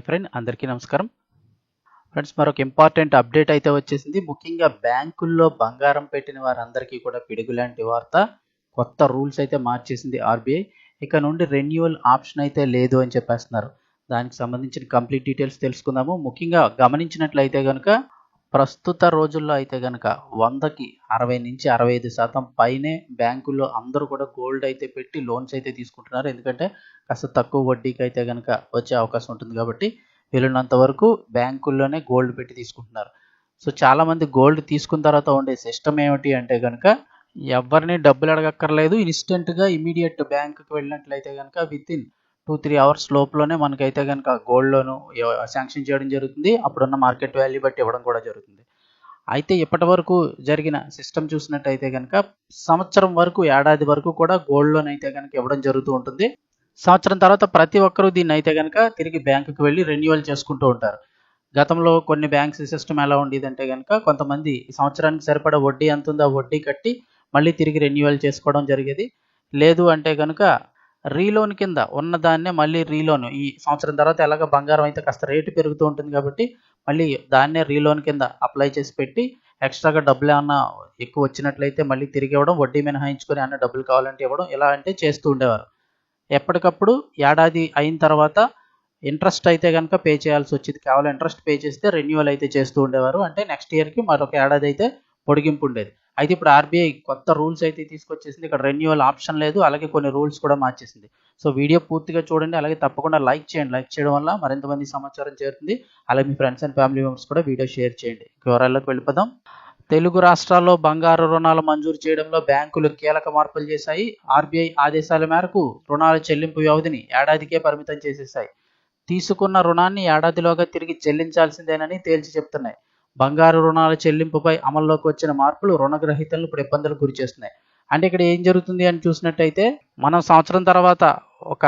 Friend అందరికీ నమస్కారం. Friends మరొక ఇంపార్టెంట్ అప్డేట్ అయితే వచ్చేసింది. ముఖ్యంగా బ్యాంకుల్లో బంగారం పెట్టిన వారందరికీ కూడా పిడుగు లాంటి వార్త. కొత్త రూల్స్ అయితే మార్చేసింది ఆర్బీఐ. ఇక నుండి రెన్యువల్ ఆప్షన్ అయితే లేదు అని చెప్పేస్తున్నారు. దానికి సంబంధించిన కంప్లీట్ డీటెయిల్స్ తెలుసుకుందాము. ముఖ్యంగా గమనించినట్లయితే కనుక ప్రస్తుత రోజుల్లో అయితే కనుక వందకి అరవై నుంచి అరవై ఐదు శాతం పైనే బ్యాంకుల్లో అందరూ కూడా గోల్డ్ అయితే పెట్టి లోన్స్ అయితే తీసుకుంటున్నారు. ఎందుకంటే కాస్త తక్కువ వడ్డీకి అయితే కనుక వచ్చే అవకాశం ఉంటుంది కాబట్టి వీలున్నంత వరకు బ్యాంకుల్లోనే గోల్డ్ పెట్టి తీసుకుంటున్నారు. సో చాలామంది గోల్డ్ తీసుకున్న తర్వాత ఉండే సిస్టమ్ ఏమిటి అంటే కనుక ఎవరిని డబ్బులు అడగక్కర్లేదు. ఇన్స్టెంట్గా ఇమీడియట్ బ్యాంకుకి వెళ్ళినట్లయితే కనుక within two three hours లోపలనే మనకైతే కనుక గోల్డ్ లోను శాంక్షన్ చేయడం జరుగుతుంది. అప్పుడున్న మార్కెట్ వాల్యూ బట్టి ఇవ్వడం కూడా జరుగుతుంది. అయితే ఇప్పటి వరకు జరిగిన సిస్టమ్ చూసినట్టయితే కనుక సంవత్సరం వరకు ఏడాది వరకు కూడా గోల్డ్ లోన్ అయితే కనుక ఇవ్వడం జరుగుతూ ఉంటుంది. సంవత్సరం తర్వాత ప్రతి ఒక్కరూ దీన్ని అయితే కనుక తిరిగి బ్యాంకుకి వెళ్ళి రెన్యువల్ చేసుకుంటూ ఉంటారు. గతంలో కొన్ని బ్యాంక్స్ సిస్టమ్ ఎలా ఉండేదంటే కనుక కొంతమంది సంవత్సరానికి సరిపడా వడ్డీ ఎంత ఉందో ఆ వడ్డీ కట్టి మళ్ళీ తిరిగి రెన్యువల్ చేసుకోవడం జరిగేది. లేదు అంటే కనుక రీలోన్ కింద ఉన్నదాన్నే మళ్ళీ రీలోన్. ఈ సంవత్సరం తర్వాత ఎలాగ బంగారం అయితే కాస్త రేటు పెరుగుతూ ఉంటుంది కాబట్టి మళ్ళీ దాన్నే రీలోన్ కింద అప్లై చేసి పెట్టి ఎక్స్ట్రాగా డబ్బులు ఏమన్నా ఎక్కువ వచ్చినట్లయితే మళ్ళీ తిరిగి ఇవ్వడం వడ్డీ మినహాయించుకొని అన్న డబ్బులు కావాలంటే ఇవ్వడం ఇలా అంటే చేస్తూ ఉండేవారు. ఎప్పటికప్పుడు ఏడాది అయిన తర్వాత ఇంట్రెస్ట్ అయితే కనుక పే చేయాల్సి వచ్చేది. కేవలం ఇంట్రెస్ట్ పే చేస్తే రెన్యువల్ అయితే చేస్తూ ఉండేవారు. అంటే నెక్స్ట్ ఇయర్కి మరొక ఏడాది అయితే పొడిగింపు ఉండేది. అయితే ఇప్పుడు ఆర్బీఐ కొత్త రూల్స్ అయితే తీసుకొచ్చేసింది. ఇక్కడ రెన్యువల్ ఆప్షన్ లేదు. అలాగే కొన్ని రూల్స్ కూడా మార్చేసింది. సో వీడియో పూర్తిగా చూడండి. అలాగే తప్పకుండా లైక్ చేయండి. లైక్ చేయడం వల్ల మరింత మంది సమాచారం చేరుతుంది. అలాగే మీ ఫ్రెండ్స్ అండ్ ఫ్యామిలీ మెంబర్స్ కూడా వీడియో షేర్ చేయండి. వివరాల్లోకి వెళ్ళిపోదాం. తెలుగు రాష్ట్రాల్లో బంగారు రుణాలు మంజూరు చేయడంలో బ్యాంకులు కీలక మార్పులు చేశాయి. ఆర్బీఐ ఆదేశాల మేరకు రుణాల చెల్లింపు వ్యవధిని ఏడాదికే పరిమితం చేసేశాయి. తీసుకున్న రుణాన్ని ఏడాదిలోగా తిరిగి చెల్లించాల్సిందేనని తేల్చి చెప్తున్నాయి. బంగారు రుణాల చెల్లింపుపై అమల్లోకి వచ్చిన మార్పులు రుణగ్రహీతలను ఇప్పుడు ఇబ్బందులకు గురి చేస్తున్నాయి. అంటే ఇక్కడ ఏం జరుగుతుంది అని చూసినట్టయితే మనం సంవత్సరం తర్వాత ఒక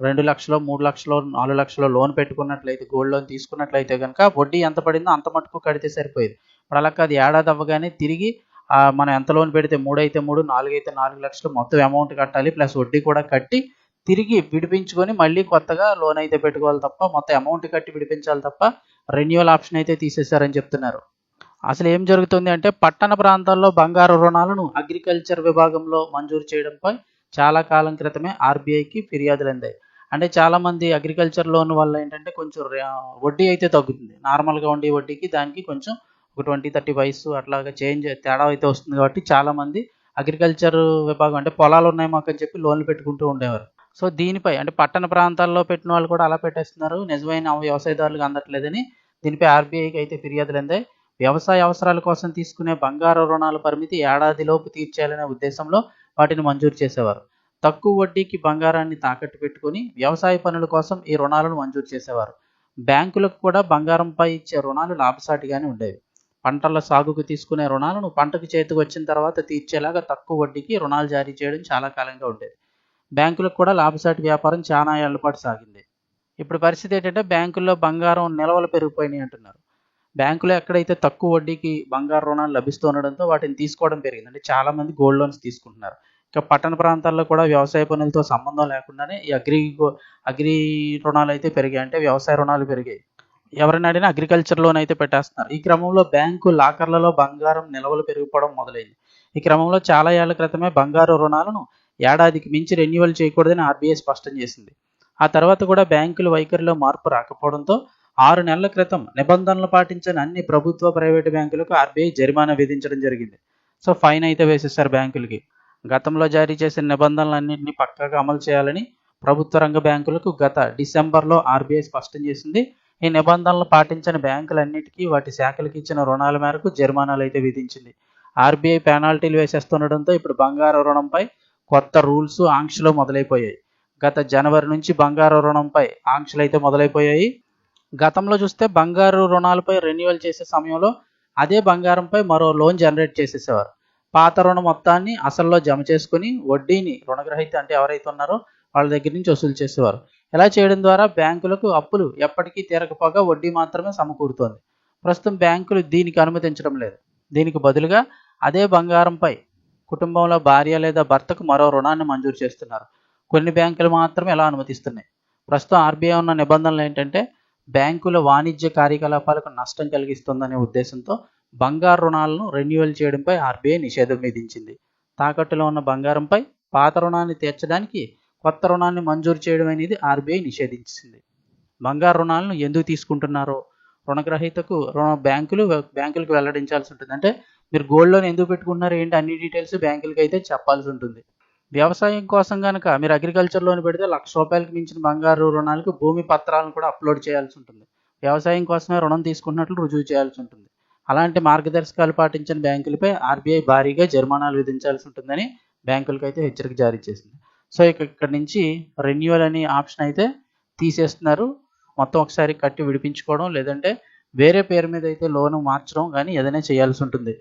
రెండు లక్షలు మూడు లక్షలు నాలుగు లక్షలు లోన్ పెట్టుకున్నట్లయితే గోల్డ్ లోన్ తీసుకున్నట్లయితే కనుక వడ్డీ ఎంత పడిందో అంత మటుకు కడితే సరిపోయేది. ఇప్పుడు అలా కాదు ఏడాది అవ్వగానే తిరిగి మనం ఎంత లోన్ పెడితే మూడు అయితే మూడు నాలుగు అయితే నాలుగు లక్షలు మొత్తం అమౌంట్ కట్టాలి ప్లస్ వడ్డీ కూడా కట్టి తిరిగి విడిపించుకొని మళ్ళీ కొత్తగా లోన్ అయితే పెట్టుకోవాలి తప్ప మొత్తం అమౌంట్ కట్టి విడిపించాలి తప్ప రెన్యువల్ ఆప్షన్ అయితే తీసేశారని చెప్తున్నారు. అసలు ఏం జరుగుతుంది అంటే పట్టణ ప్రాంతాల్లో బంగారు రుణాలను అగ్రికల్చర్ విభాగంలో మంజూరు చేయడంపై చాలా కాలం క్రితమే ఆర్బీఐకి ఫిర్యాదులు అందాయి అంటే చాలామంది అగ్రికల్చర్ లోన్ వల్ల ఏంటంటే కొంచెం వడ్డీ అయితే తగ్గుతుంది. నార్మల్గా ఉండే వడ్డీకి దానికి కొంచెం ఒక ట్వంటీ థర్టీ వయసు అట్లాగా చేంజ్ తేడా అయితే వస్తుంది కాబట్టి చాలా మంది అగ్రికల్చర్ విభాగం అంటే పొలాలు ఉన్నాయి మాకు అని చెప్పి లోన్లు పెట్టుకుంటూ ఉండేవారు. సో దీనిపై అంటే పట్టణ ప్రాంతాల్లో పెట్టిన వాళ్ళు కూడా అలా పెట్టేస్తున్నారు. నిజమైన వ్యవసాయదారులకు అందట్లేదని దీనిపై ఆర్బీఐకి అయితే ఫిర్యాదులు అందాయి. వ్యవసాయ అవసరాల కోసం తీసుకునే బంగారు రుణాల పరిమితి ఏడాదిలోపు తీర్చేయాలనే ఉద్దేశంలో వాటిని మంజూరు చేసేవారు. తక్కువ వడ్డీకి బంగారాన్ని తాకట్టు పెట్టుకొని వ్యవసాయ పనుల కోసం ఈ రుణాలను మంజూరు చేసేవారు. బ్యాంకులకు కూడా బంగారంపై ఇచ్చే రుణాలు లాభసాటిగానే ఉండేవి. పంటల సాగుకు తీసుకునే రుణాలను పంటకు చేతికి వచ్చిన తర్వాత తీర్చేలాగా తక్కువ వడ్డీకి రుణాలు జారీ చేయడం చాలా కాలంగా ఉండేది. బ్యాంకులకు కూడా లాభసాటి వ్యాపారం చాలా ఏళ్ళ పాటు సాగింది. ఇప్పుడు పరిస్థితి ఏంటంటే బ్యాంకుల్లో బంగారం నిల్వలు పెరిగిపోయినాయి అంటున్నారు. బ్యాంకులో ఎక్కడైతే తక్కువ వడ్డీకి బంగారు రుణాలు లభిస్తూ ఉండడంతో వాటిని తీసుకోవడం పెరిగింది. అంటే చాలా మంది గోల్డ్ లోన్స్ తీసుకుంటున్నారు. ఇంకా పట్టణ ప్రాంతాల్లో కూడా వ్యవసాయ పనులతో సంబంధం లేకుండానే ఈ అగ్రి అగ్రి రుణాలు అయితే పెరిగాయి. అంటే వ్యవసాయ రుణాలు పెరిగాయి. ఎవరైనా అడిగినా అగ్రికల్చర్ లోన్ అయితే పెట్టేస్తున్నారు. ఈ క్రమంలో బ్యాంకు లాకర్లలో బంగారం నిల్వలు పెరిగిపోవడం మొదలైంది. ఈ క్రమంలో చాలా ఏళ్ళ క్రితమే బంగారు రుణాలను ఏడాదికి మించి రెన్యువల్ చేయకూడదని ఆర్బీఐ స్పష్టం చేసింది. ఆ తర్వాత కూడా బ్యాంకుల వైఖరిలో మార్పు రాకపోవడంతో ఆరు నెలల క్రితం నిబంధనలు పాటించని అన్ని ప్రభుత్వ ప్రైవేటు బ్యాంకులకు ఆర్బీఐ జరిమానా విధించడం జరిగింది. సో ఫైన్ అయితే వేసేసారు బ్యాంకులకి. గతంలో జారీ చేసిన నిబంధనలన్నింటినీ పక్కాగా అమలు చేయాలని ప్రభుత్వ రంగ బ్యాంకులకు గత డిసెంబర్లో ఆర్బీఐ స్పష్టం చేసింది. ఈ నిబంధనలు పాటించని బ్యాంకులన్నిటికీ వాటి శాఖలకు ఇచ్చిన రుణాల మేరకు జరిమానాలు అయితే విధించింది. ఆర్బీఐ పెనాల్టీలు వేసేస్తుండడంతో ఇప్పుడు బంగారు రుణంపై కొత్త రూల్స్ ఆంక్షలు మొదలైపోయాయి. గత జనవరి నుంచి బంగారు రుణంపై ఆంక్షలు అయితే మొదలైపోయాయి. గతంలో చూస్తే బంగారు రుణాలపై రెన్యువల్ చేసే సమయంలో అదే బంగారంపై మరో లోన్ జనరేట్ చేసేసేవారు. పాత రుణ మొత్తాన్ని అసల్లో జమ చేసుకుని వడ్డీని రుణగ్రహీత అంటే ఎవరైతే ఉన్నారో వాళ్ళ దగ్గర నుంచి వసూలు చేసేవారు. ఇలా చేయడం ద్వారా బ్యాంకులకు అప్పులు ఎప్పటికీ తీరకపోగా వడ్డీ మాత్రమే సమకూరుతోంది. ప్రస్తుతం బ్యాంకులు దీనికి అనుమతించడం లేదు. దీనికి బదులుగా అదే బంగారంపై కుటుంబంలో భార్య లేదా భర్తకు మరో రుణాన్ని మంజూరు చేస్తున్నారు. కొన్ని బ్యాంకులు మాత్రమే ఎలా అనుమతిస్తున్నాయి. ప్రస్తుతం ఆర్బీఐ ఉన్న నిబంధనలు ఏంటంటే బ్యాంకుల వాణిజ్య కార్యకలాపాలకు నష్టం కలిగిస్తుందనే ఉద్దేశంతో బంగారు రుణాలను రెన్యువల్ చేయడంపై ఆర్బీఐ నిషేధం విధించింది. తాకట్టులో ఉన్న బంగారంపై పాత రుణాన్ని తీర్చడానికి కొత్త రుణాన్ని మంజూరు చేయడం అనేది ఆర్బీఐ నిషేధించింది. బంగారు రుణాలను ఎందుకు తీసుకుంటున్నారో రుణగ్రహీతకు రుణ బ్యాంకులు బ్యాంకులకు వెల్లడించాల్సి ఉంటుంది. అంటే మీరు గోల్డ్ లోన్ ఎందుకు పెట్టుకుంటున్నారు ఏంటి అన్ని డీటెయిల్స్ బ్యాంకులకి అయితే చెప్పాల్సి ఉంటుంది. వ్యవసాయం కోసం కనుక మీరు అగ్రికల్చర్ లోన్ పెడితే లక్ష రూపాయలకు మించిన బంగారు రుణాలకు భూమి పత్రాలను కూడా అప్లోడ్ చేయాల్సి ఉంటుంది. వ్యవసాయం కోసమే రుణం తీసుకున్నట్లు రుజువు చేయాల్సి ఉంటుంది. అలాంటి మార్గదర్శకాలు పాటించిన బ్యాంకులపై ఆర్బీఐ భారీగా జరిమానాలు విధించాల్సి ఉంటుందని బ్యాంకులకు అయితే హెచ్చరిక జారీ చేసింది. సో ఇక ఇక్కడ నుంచి రెన్యువల్ అనే ఆప్షన్ అయితే తీసేస్తున్నారు. మొత్తం ఒకసారి కట్టి విడిపించుకోవడం లేదంటే వేరే పేరు మీద అయితే లోన్ మార్చడం కానీ ఏదైనా చేయాల్సి ఉంటుంది.